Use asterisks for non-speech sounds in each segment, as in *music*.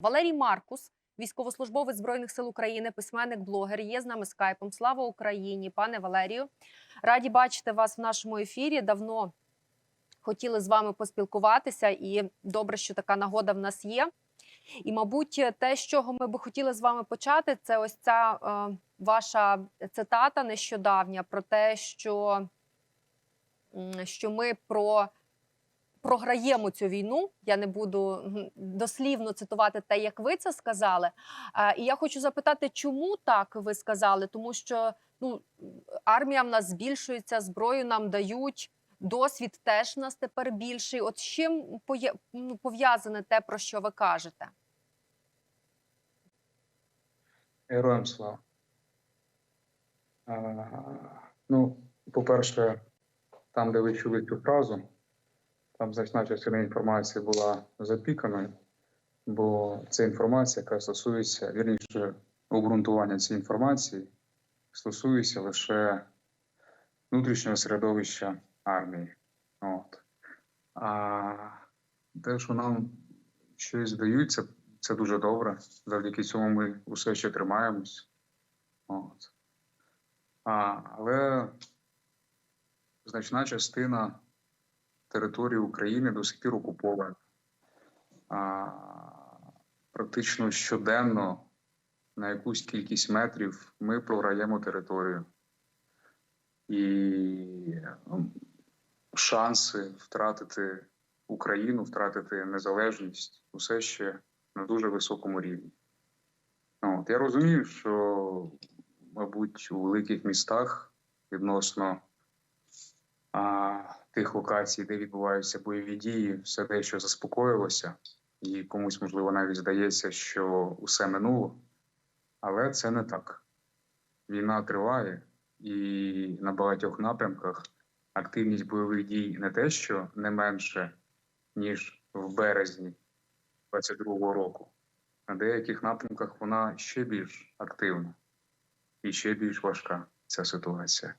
Валерій Маркус, військовослужбовець збройних сил України, письменник, блогер, є з нами скайпом. Слава Україні, пане Валерію. Раді бачити вас в нашому ефірі. Давно хотіли з вами поспілкуватися, і добре, що така нагода в нас є. І, мабуть, те, з чого ми би хотіли з вами почати, це ось ця е, ваша цитата нещодавня про те, що, що ми про програємо цю війну. Я не буду дослівно цитувати те, як ви це сказали. І я хочу запитати, чому так ви сказали? Тому що ну, армія в нас збільшується, зброю нам дають. Досвід теж в нас тепер більший. От з чим ну, пов'язане те, про що ви кажете? Героям слава. Ну, по-перше, там, де ви чули цю фразу, там значна частина інформації була запіканою, бо це інформація, яка стосується, вірніше, обґрунтування цієї інформації стосується лише внутрішнього середовища армії. От. А те, що нам щось дають, це, це дуже добре. Завдяки цьому ми усе ще тримаємось. От. А, але значна частина території України до сих пір окупована. Практично щоденно на якусь кількість метрів ми програємо територію. І ну, шанси втратити Україну, втратити незалежність усе ще на дуже високому рівні. От, я розумію, що, мабуть, у великих містах відносно а, тих локацій, де відбуваються бойові дії, все дещо заспокоїлося, і комусь, можливо, навіть здається, що усе минуло. Але це не так. Війна триває, і на багатьох напрямках активність бойових дій не те, що не менше, ніж в березні 22-го року. На деяких напрямках вона ще більш активна і ще більш важка ця ситуація.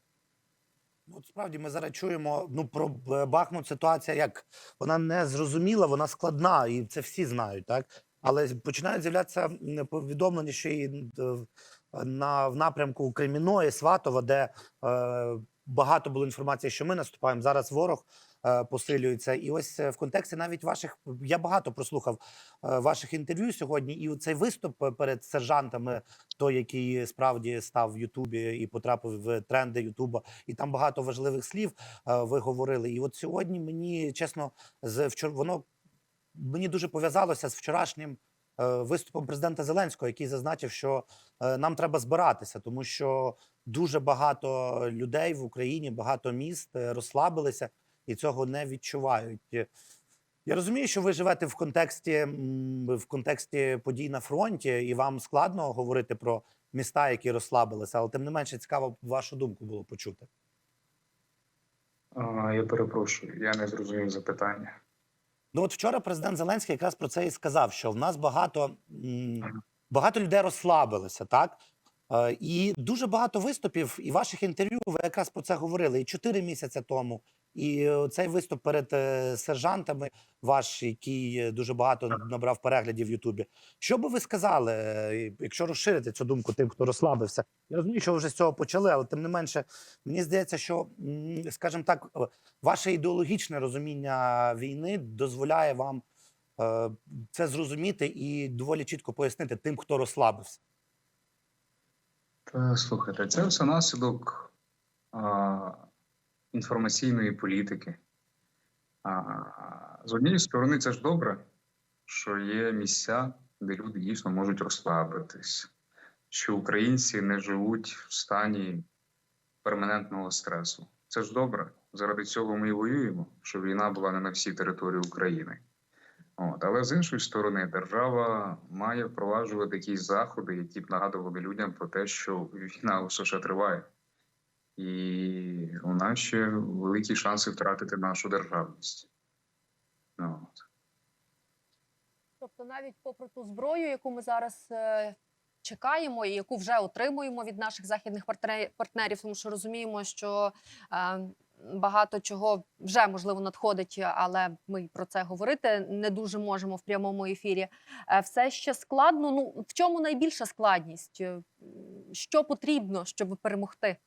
Ну, от справді ми зараз чуємо ну про е, Бахмут ситуація, як вона не зрозуміла, вона складна, і це всі знають, так? Але починають з'являтися повідомлення, що і е, на в напрямку Креміної, Сватова, де е, багато було інформації, що ми наступаємо. Зараз ворог посилюється. І ось е, в контексті навіть ваших я багато прослухав е, ваших інтерв'ю сьогодні. І цей виступ е, перед сержантами, той, який справді став в Ютубі і потрапив в тренди Ютуба, і там багато важливих слів е, ви говорили. І от сьогодні мені чесно, з вчора воно мені дуже пов'язалося з вчорашнім е, виступом президента Зеленського, який зазначив, що е, нам треба збиратися, тому що дуже багато людей в Україні, багато міст е, розслабилися і цього не відчувають. Я розумію, що ви живете в контексті в контексті подій на фронті, і вам складно говорити про міста, які розслабилися, але тим не менше цікаво вашу думку було почути. А, я перепрошую, я не зрозумів запитання. Ну от вчора президент Зеленський якраз про це і сказав, що в нас багато, багато людей розслабилися, так? Е, І дуже багато виступів і ваших інтерв'ю ви якраз про це говорили і чотири місяці тому. І е, цей виступ перед е, сержантами, ваш, який е, дуже багато набрав переглядів в Ютубі. Що би ви сказали, якщо розширити цю думку тим, хто розслабився? Я розумію, що ви вже з цього почали, але тим не менше, мені здається, що, скажімо так, ваше ідеологічне розуміння війни дозволяє вам це зрозуміти і доволі чітко пояснити тим, хто розслабився. Слухайте, це все наслідок інформаційної політики. А, з однієї сторони, це ж добре, що є місця, де люди дійсно можуть розслабитись, що українці не живуть в стані перманентного стресу. Це ж добре. Заради цього ми і воюємо, щоб війна була не на всій території України. От. Але з іншої сторони, держава має впроваджувати якісь заходи, які б нагадували людям про те, що війна усе ще триває, і у нас ще великі шанси втратити нашу державність. Ну, от. Тобто, навіть попри ту зброю, яку ми зараз е, чекаємо, і яку вже отримуємо від наших західних партне- партнерів, тому що розуміємо, що е, багато чого вже можливо надходить, але ми про це говорити не дуже можемо в прямому ефірі. Е, Все ще складно. Ну в чому найбільша складність? Що потрібно, щоб перемогти?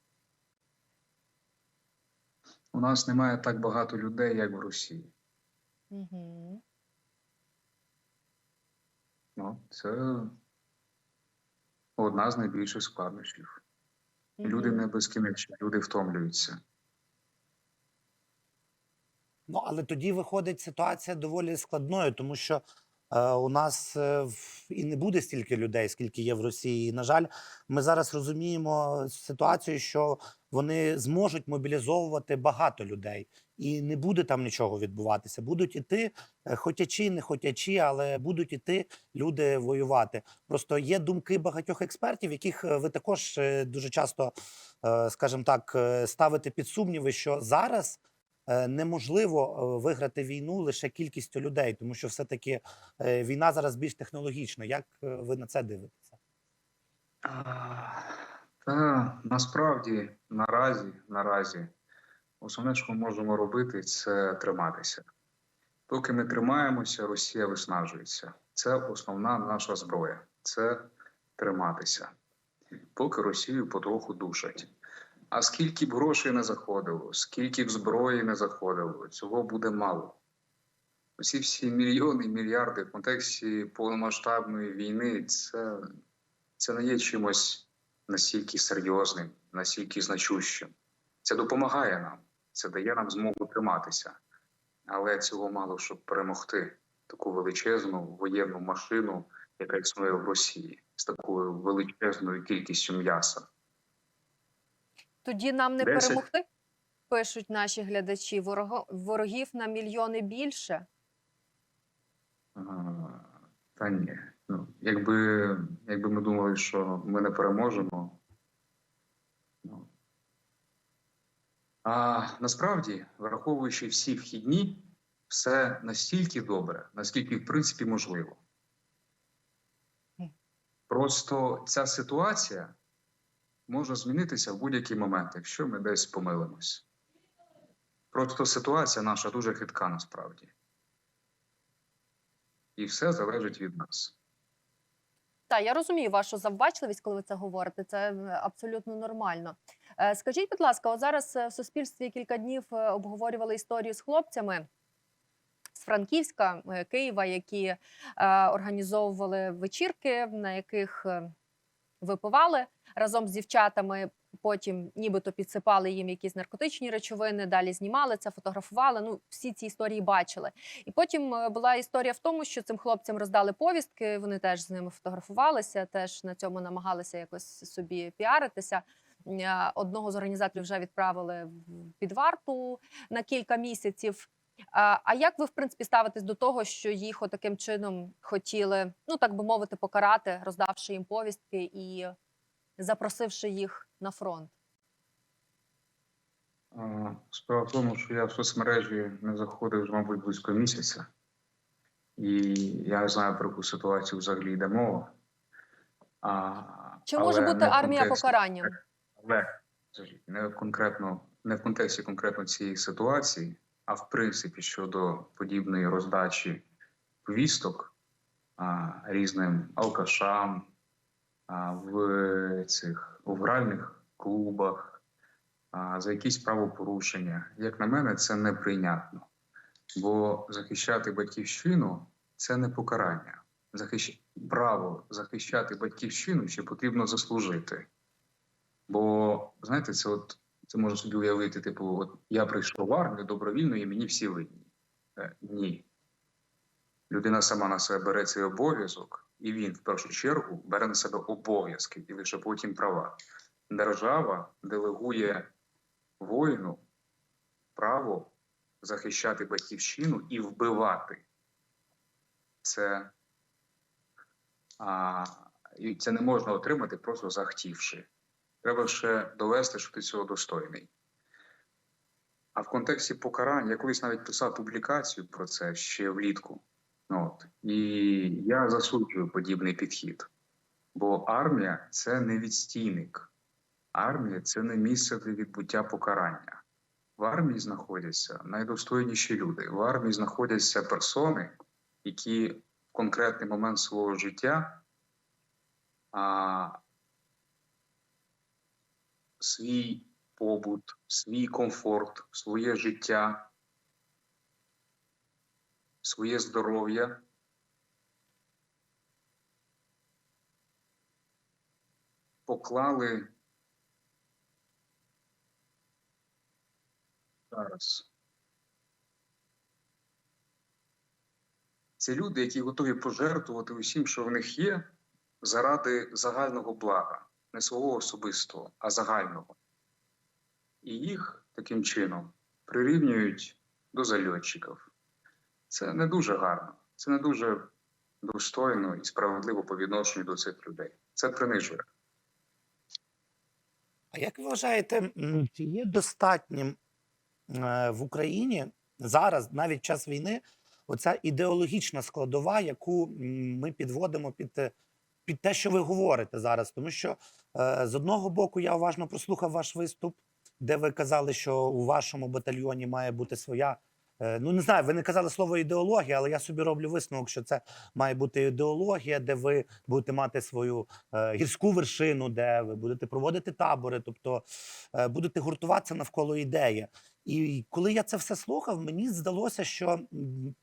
У нас немає так багато людей, як в Росії. Угу. Ну, це одна з найбільших складнощів. Люди не безкінечні, люди втомлюються. Ну, але тоді виходить ситуація доволі складною, тому що у нас е, і не буде стільки людей, скільки є в Росії. І, на жаль, ми зараз розуміємо ситуацію, що вони зможуть мобілізовувати багато людей, і не буде там нічого відбуватися. Будуть іти, е, хотячи, не хотячи, але будуть іти люди воювати. Просто є думки багатьох експертів, яких е, ви також е, дуже часто, е, скажімо так, е, ставите під сумніви, що зараз е, неможливо е, виграти війну лише кількістю людей, тому що все-таки е, війна зараз більш технологічна. Як е, ви на це дивитеся? Та насправді наразі, наразі, основне, що ми можемо робити, це триматися. Поки ми тримаємося, Росія виснажується. Це основна наша зброя. Це триматися. Поки Росію потроху душать. А скільки б грошей не заходило, скільки б зброї не заходило, цього буде мало. Усі всі мільйони, мільярди в контексті повномасштабної війни це це не є чимось настільки серйозним, настільки значущим. Це допомагає нам, це дає нам змогу триматися. Але цього мало, щоб перемогти таку величезну воєнну машину, яка існує в Росії, з такою величезною кількістю м'яса. Тоді нам не Десять. перемогти, пишуть наші глядачі. Ворого, ворогів на мільйони більше. А, Та ні. Ну, якби, якби ми думали, що ми не переможемо. Ну. А насправді, враховуючи всі вхідні, все настільки добре, наскільки в принципі можливо. Просто ця ситуація може змінитися в будь-який момент, якщо ми десь помилимось. Просто ситуація наша дуже хитка насправді. І все залежить від нас. Так, я розумію вашу завбачливість, коли ви це говорите. Це е, абсолютно нормально. Е, Скажіть, будь ласка, от зараз е, в суспільстві кілька днів обговорювали історію з хлопцями з Франківська, Києва, які е, організовували вечірки, на яких випивали разом з дівчатами. Потім нібито підсипали їм якісь наркотичні речовини, далі знімали це, фотографували. Ну, всі ці історії бачили. І потім е, була історія в тому, що цим хлопцям роздали повістки. Вони теж з ними фотографувалися, теж на цьому намагалися якось собі піаритися. Е, Одного з організаторів вже відправили під варту на кілька місяців. А як ви в принципі ставитесь до того, що їх таким чином хотіли, ну так би мовити, покарати, роздавши їм повістки і запросивши їх на фронт? Справа в тому, що я в соцмережі не заходив мабуть, близько місяця, і я не знаю, про яку ситуацію взагалі йде мова. А, Чи але може бути армія покаранням? Але не конкретно, не в контексті конкретно цієї ситуації, а в принципі щодо подібної роздачі повісток а, різним алкашам а, в цих у гральних клубах а, за якісь правопорушення. Як на мене, це неприйнятно. Бо захищати батьківщину це не покарання. Захищ... Право захищати батьківщину ще потрібно заслужити. Бо знаєте, це от це можна собі уявити, типу, от я прийшов в армію добровільно, і мені всі винні. Е, ні. Людина сама на себе бере цей обов'язок, і він в першу чергу бере на себе обов'язки і лише потім права. Держава делегує воїну право захищати батьківщину і вбивати. Це, а, це не можна отримати, просто захтівши. Треба ще довести, що ти цього достойний. А в контексті покарань я колись навіть писав публікацію про це ще влітку. От. І я засуджую подібний підхід. Бо армія це не відстійник. Армія це не місце для відбуття покарання. В армії знаходяться найдостойніші люди. В армії знаходяться персони, які в конкретний момент свого життя а, свій побут, свій комфорт, своє життя, своє здоров'я поклали зараз. Це люди, які готові пожертвувати усім, що в них є, заради загального блага, не свого особистого, а загального. І їх таким чином прирівнюють до зальотчиків. Це не дуже гарно, це не дуже достойно і справедливо по відношенню до цих людей. Це принижує. А як ви вважаєте, чи є достатнім е, в Україні зараз, навіть час війни, оця ідеологічна складова, яку ми підводимо під, е, під те, що ви говорите зараз? Тому що е, з одного боку я уважно прослухав ваш виступ, де ви казали, що у вашому батальйоні має бути своя. Е, Ну, не знаю, ви не казали слово ідеологія, але я собі роблю висновок, що це має бути ідеологія, де ви будете мати свою е, гірську вершину, де ви будете проводити табори, тобто е, будете гуртуватися навколо ідеї. І коли я це все слухав, мені здалося, що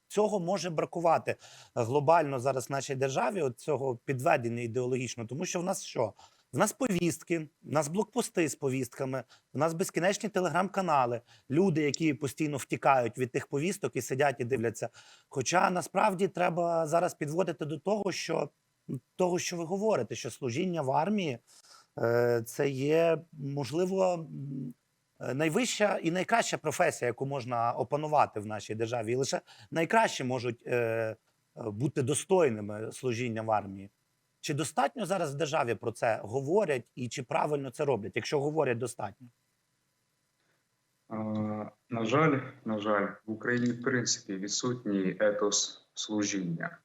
цього може бракувати глобально зараз в нашій державі, от цього підведення ідеологічно, тому що в нас що? В нас повістки, в нас блокпости з повістками, в нас безкінечні телеграм-канали, люди, які постійно втікають від тих повісток і сидять і дивляться. Хоча насправді треба зараз підводити до того, що того, що ви говорите, що служіння в армії е, це є можливо е, найвища і найкраща професія, яку можна опанувати в нашій державі. І лише найкращі можуть е, бути достойними служіння в армії. Чи достатньо зараз в державі про це говорять, і чи правильно це роблять, якщо говорять достатньо? На жаль, на жаль, в Україні в принципі відсутній етос служіння.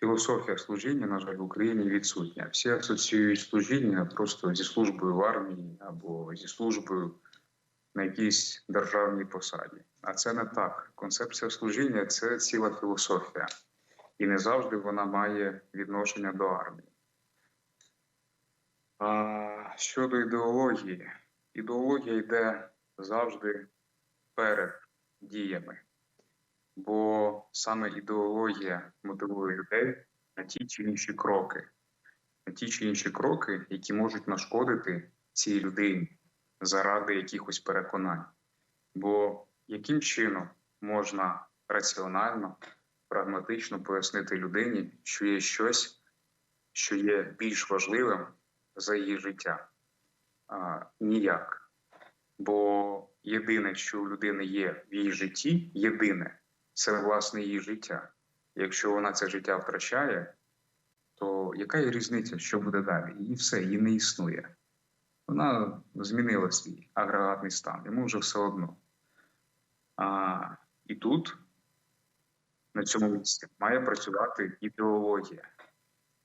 Філософія служіння, на жаль, в Україні відсутня. Всі асоціюють служіння просто зі службою в армії або зі службою на якійсь державній посаді. А це не так. Концепція служіння це ціла філософія, і не завжди вона має відношення до армії. А щодо ідеології, ідеологія йде завжди перед діями, бо саме ідеологія мотивує людей на ті чи інші кроки, на ті чи інші кроки, які можуть нашкодити цій людині заради якихось переконань. Бо яким чином можна раціонально, прагматично пояснити людині, що є щось, що є більш важливим за її життя? А, ніяк. Бо єдине, що у людини є в її житті, єдине це власне її життя. Якщо вона це життя втрачає, то яка є різниця, що буде далі? Її все, її не існує. Вона змінила свій агрегатний стан, йому вже все одно. А, і тут, на цьому місці, має працювати ідеологія.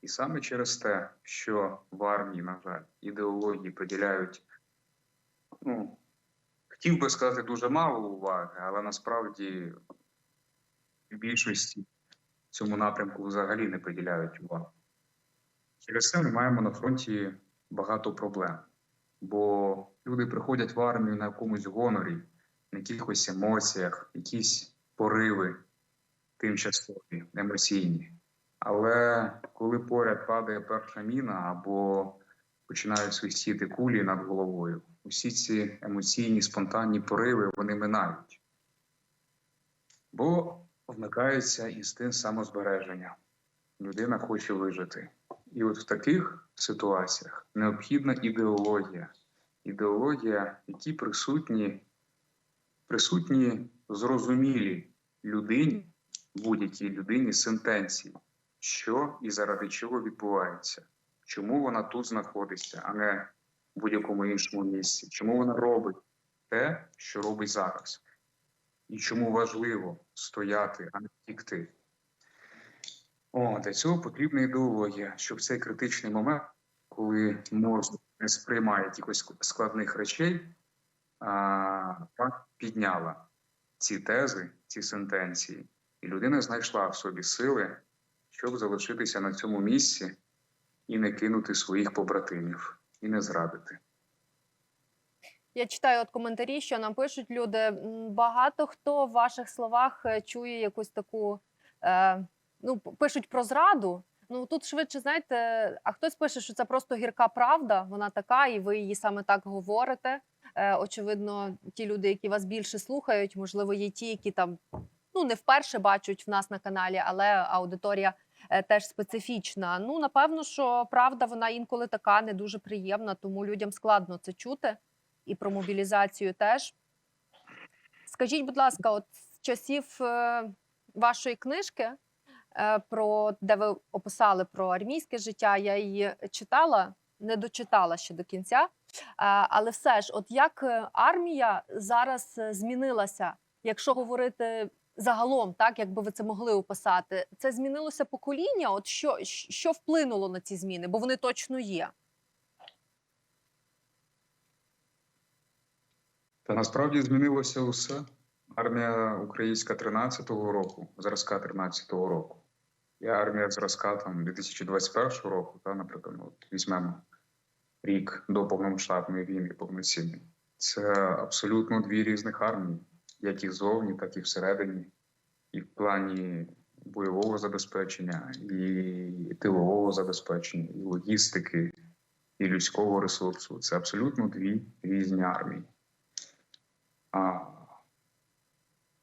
І саме через те, що в армії, на жаль, ідеології поділяють ну, хотів би сказати дуже мало уваги, але насправді в більшості цьому напрямку взагалі не приділяють увагу. Через це ми маємо на фронті багато проблем, бо люди приходять в армію на якомусь гонорі, на якихось емоціях, якісь пориви тимчасові, емоційні. Але коли поряд падає перша міна або починають свистіти кулі над головою, усі ці емоційні спонтанні пориви вони минають. Бо вмикається інстинкт самозбереження. Людина хоче вижити. І от в таких ситуаціях необхідна ідеологія. Ідеологія, які присутні, присутні зрозумілі людині, будь-якій людині сентенції, що і заради чого відбувається, чому вона тут знаходиться, а не в будь-якому іншому місці, чому вона робить те, що робить зараз, і чому важливо стояти, а не втікти. О, для цього потрібна ідеологія, щоб цей критичний момент, коли мозок не сприймає якихось складних речей, а, підняла ці тези, ці сентенції, і людина знайшла в собі сили, щоб залишитися на цьому місці і не кинути своїх побратимів, і не зрадити. Я читаю от коментарі, що нам пишуть люди. Багато хто в ваших словах е, чує якусь таку. Е, ну, пишуть про зраду. Ну тут швидше знаєте, а хтось пише, що це просто гірка правда, вона така, і ви її саме так говорите. Е, очевидно, ті люди, які вас більше слухають, можливо, є ті, які там ну не вперше бачать в нас на каналі, але аудиторія е, теж специфічна. Ну напевно, що правда вона інколи така не дуже приємна, тому людям складно це чути і про мобілізацію теж. Скажіть, будь ласка, от з часів е, вашої книжки, е, про де ви описали про армійське життя, я її читала, не дочитала ще до кінця. Але все ж, от як армія зараз змінилася, якщо говорити загалом, так якби ви це могли описати, це змінилося покоління? От що, що вплинуло на ці зміни? Бо вони точно є. Та насправді змінилося усе. Армія українська 13-го року, зразка 13-го року. І армія зразка там 2021 року, та, наприклад, ну, от візьмемо рік до повномасштабної війни повноцінної. Це абсолютно дві різних армії, як і зовні, так і всередині, і в плані бойового забезпечення, і тилового забезпечення, і логістики, і людського ресурсу. Це абсолютно дві різні армії. А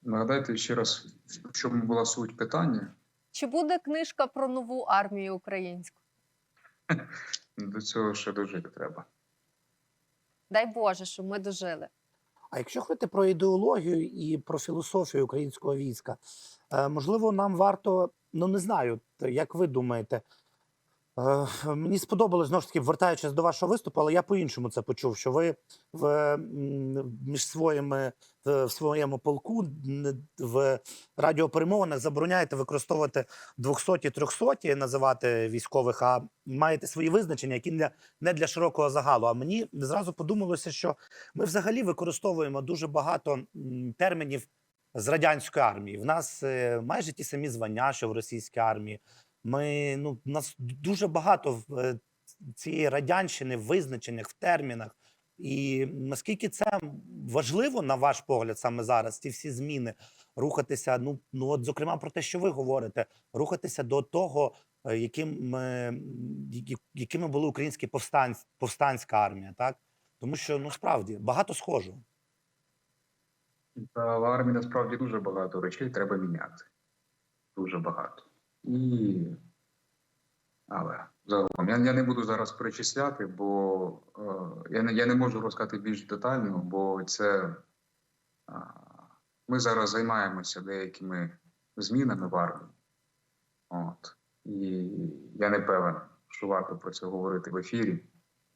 нагадайте ще раз, в чому була суть питання. Чи буде книжка про нову армію українську? *laughs* До цього ще дожити треба. Дай Боже, щоб ми дожили. А якщо говорити про ідеологію і про філософію українського війська, е, можливо, нам варто, ну не знаю, як ви думаєте. Е, Мені сподобалось знову ж таки, вертаючись до вашого виступу, але я по-іншому це почув, що ви в, між своїми в, своєму полку в радіоперемовинах забороняєте використовувати 200 300 називати військових, а маєте свої визначення, які для не для широкого загалу. А мені зразу подумалося, що ми взагалі використовуємо дуже багато термінів з радянської армії. В нас е, майже ті самі звання, що в російській армії. Ми ну нас дуже багато в е, цієї радянщини в визначеннях, в термінах. І наскільки це важливо, на ваш погляд, саме зараз, ці всі зміни, рухатися. Ну, ну от, зокрема, про те, що ви говорите, рухатися до того, е, яким, е, якими були українські повстанці, повстанська армія, так? Тому що ну справді багато схожого. В армії насправді дуже багато речей треба міняти. Дуже багато. І... Але загалом я, я не буду зараз перечисляти, бо е, я, не, я не можу розказати більш детально, бо це е, ми зараз займаємося деякими змінами в армії. От. І я не певен, що варто про це говорити в ефірі.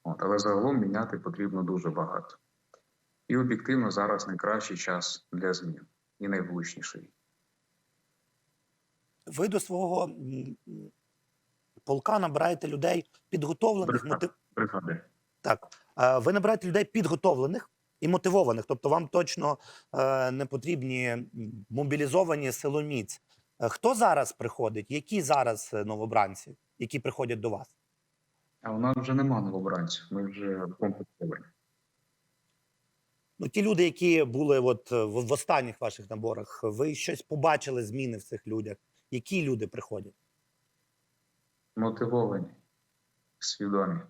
От. Але загалом міняти потрібно дуже багато. І об'єктивно зараз найкращий час для змін і найвлучніший. Ви до свого полка набираєте людей підготовлених, мотив... Так. Ви набираєте людей підготовлених і мотивованих. Тобто вам точно е, не потрібні мобілізовані силоміць. Е, Хто зараз приходить? Які зараз е, новобранці, які приходять до вас? А у нас вже нема новобранців, ми вже комплектовані. Ну, ті люди, які були от в останніх ваших наборах, ви щось побачили зміни в цих людях. Які люди приходять? Мотивовані, свідомі.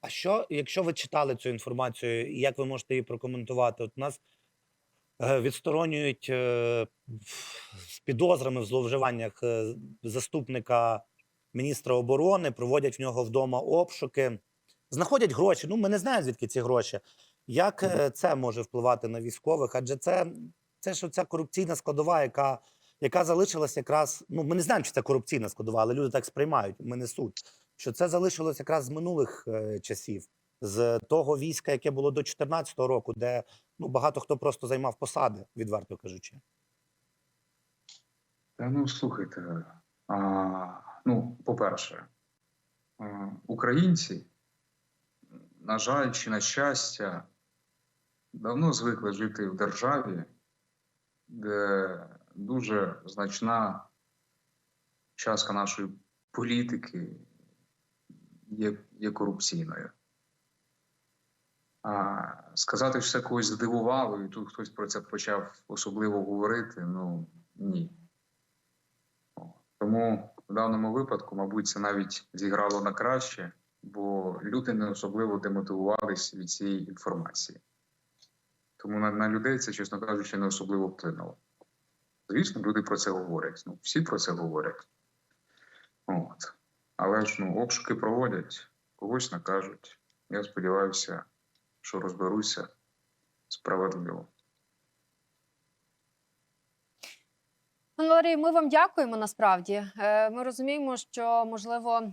А що, якщо ви читали цю інформацію, як ви можете її прокоментувати? От нас е, відсторонюють е, з підозрами в зловживаннях е, заступника міністра оборони, проводять в нього вдома обшуки, знаходять гроші. Ну, ми не знаємо, звідки ці гроші. Як це може впливати на військових? Адже це, це ж ця корупційна складова, яка, яка залишилась якраз. Ну, ми не знаємо, чи це корупційна складова, але люди так сприймають. Ми не суть що це залишилось якраз з минулих е, часів, з того війська, яке було до 2014 року, де ну багато хто просто займав посади, відверто кажучи. Та ну слухайте, а, ну, по-перше, українці на жаль, чи на щастя, давно звикли жити в державі, дуже значна частка нашої політики є, є корупційною. А сказати, що це когось здивувало, і тут хтось про це почав особливо говорити, ну ні. Тому в даному випадку, мабуть, це навіть зіграло на краще, бо люди не особливо демотивувалися від цієї інформації. Тому на, на людей це, чесно кажучи, не особливо вплинуло. Звісно, люди про це говорять. Ну, всі про це говорять. От. Але ж ну, обшуки проводять, когось накажуть. Я сподіваюся, що розберуся справедливо. Пане Валерій, ми вам дякуємо насправді. Е, Ми розуміємо, що можливо.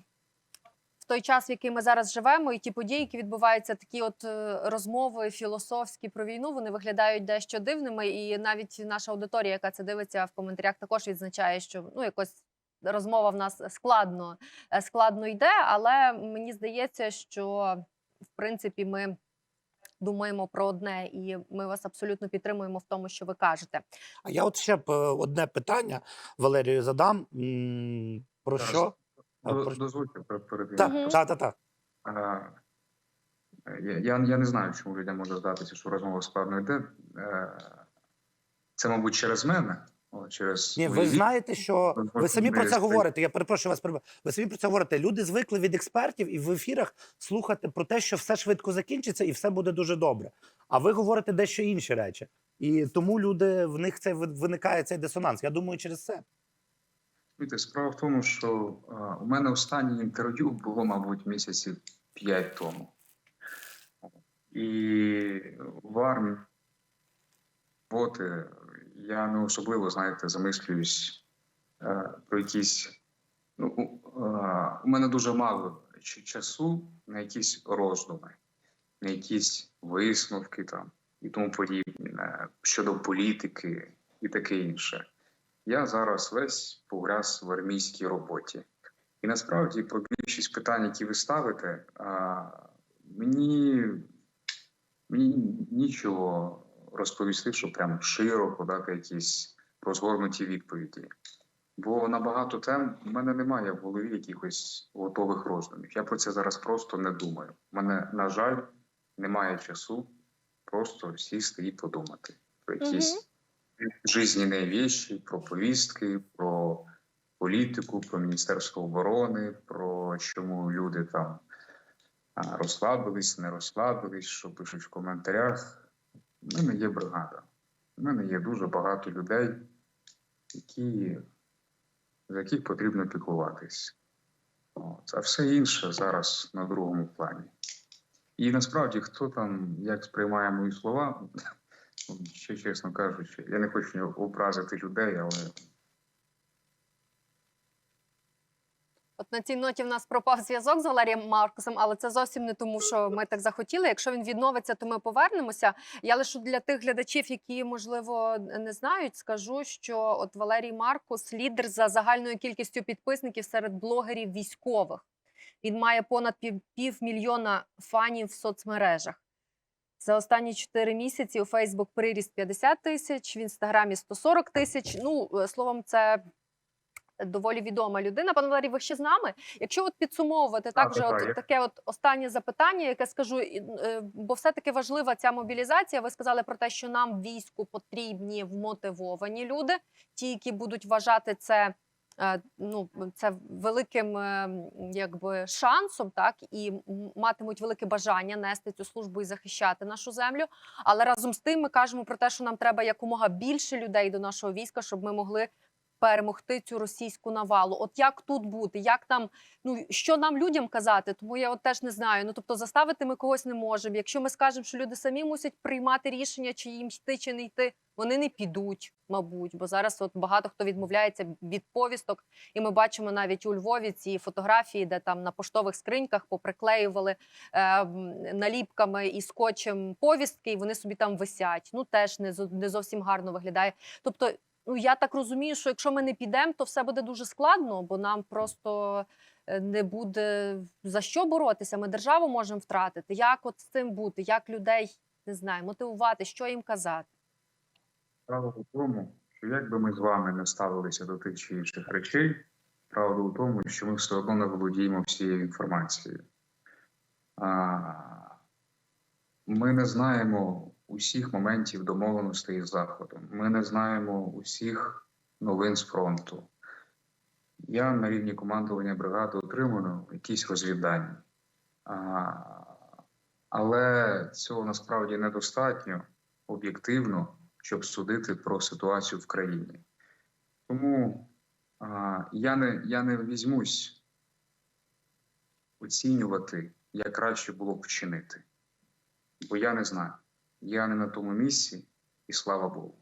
В той час, в який ми зараз живемо, і ті події, які відбуваються, такі от е, розмови філософські про війну, вони виглядають дещо дивними. І навіть наша аудиторія, яка це дивиться в коментарях, також відзначає, що ну якось розмова в нас складно, е, складно йде. Але мені здається, що в принципі ми думаємо про одне, і ми вас абсолютно підтримуємо в тому, що ви кажете. А я от ще б е, одне питання Валерію задам. Про Зараз. що? Дозвольте пер- перед Так, так, так, так. Я, я, я не знаю, чому людям може здатися, що розмова складно йде. Е, Це, мабуть, через мене. Через Ні, ви знаєте, що ви самі про це говорите. Я перепрошую вас. Ви самі про це говорите. Люди звикли від експертів і в ефірах слухати про те, що все швидко закінчиться і все буде дуже добре. А ви говорите дещо інші речі. І тому люди в них це виникає цей дисонанс. Я думаю, через це. Справа в тому, що а, у мене останнє інтерв'ю було, мабуть, місяців п'ять тому. І в армії роботи я не особливо, знаєте, замислююсь е, про якісь. Ну, е, у мене дуже мало часу на якісь роздуми, на якісь висновки там і тому подібне щодо політики і таке інше. Я зараз весь погряз в армійській роботі. І насправді про більшість питань, які ви ставите, мені, мені нічого розповісти, щоб прям широко дати якісь розгорнуті відповіді. Бо на багато тем в мене немає в голові якихось готових роздумів. Я про це зараз просто не думаю. У мене, на жаль, немає часу просто сісти і подумати про якісь жизненные вещи, про повістки, про політику, про Міністерство оборони, про чому люди там розслабились, не розслабились, що пишуть в коментарях. У мене є бригада. У мене є дуже багато людей, які, за яких потрібно піклуватись. От. А все інше зараз на другому плані. І насправді, хто там як сприймає мої слова, Ще чесно кажучи, я не хочу образити людей, але От на цій ноті в нас пропав зв'язок з Валерієм Маркусом, але це зовсім не тому, що ми так захотіли. Якщо він відновиться, то ми повернемося. Я лише для тих глядачів, які можливо не знають, скажу, що от Валерій Маркус лідер за загальною кількістю підписників серед блогерів військових. Він має понад пів, півмільйона фанів в соцмережах. За останні 4 місяці у Фейсбук приріст 50 тисяч, в інстаграмі 140 тисяч. Ну, е, словом, це доволі відома людина. Пане Валерій, ви ще з нами? Якщо от підсумовувати так, Так, так, от таке от останнє запитання, яке скажу, е, бо все таки важлива ця мобілізація. Ви сказали про те, що нам війську потрібні вмотивовані люди, ті, які будуть вважати це. Е, Ну, це великим е, якби шансом, так і матимуть велике бажання нести цю службу і захищати нашу землю. Але разом з тим ми кажемо про те, що нам треба якомога більше людей до нашого війська, щоб ми могли перемогти цю російську навалу. От як тут бути? Як нам ну що нам людям казати? Тому я от теж не знаю. Ну тобто заставити ми когось не можемо. Якщо ми скажемо, що люди самі мусять приймати рішення, чи їм йти, чи не йти, вони не підуть, мабуть. Бо зараз от багато хто відмовляється від повісток, і ми бачимо навіть у Львові ці фотографії, де там на поштових скриньках поприклеювали е, наліпками і скотчем повістки, і вони собі там висять. Ну теж не не зовсім гарно виглядає. Тобто Ну я так розумію, що якщо ми не підемо, то все буде дуже складно, бо нам просто е, не буде за що боротися. Ми державу можемо втратити. Як от з цим бути? Як людей не знаю, мотивувати, що їм казати? Правда в тому, що як би ми з вами не ставилися до тих чи інших речей, правда у тому, що ми все одно не володіємо всією інформацією. Ми не знаємо усіх моментів домовленостей із Заходом. Ми не знаємо усіх новин з фронту. Я на рівні командування бригади отримую якісь розвідання. А, Але цього насправді недостатньо об'єктивно, щоб судити про ситуацію в країні. Тому а, я, не, я не візьмусь оцінювати, як краще було б вчинити. Бо я не знаю. Я не на тому місці, і слава Богу.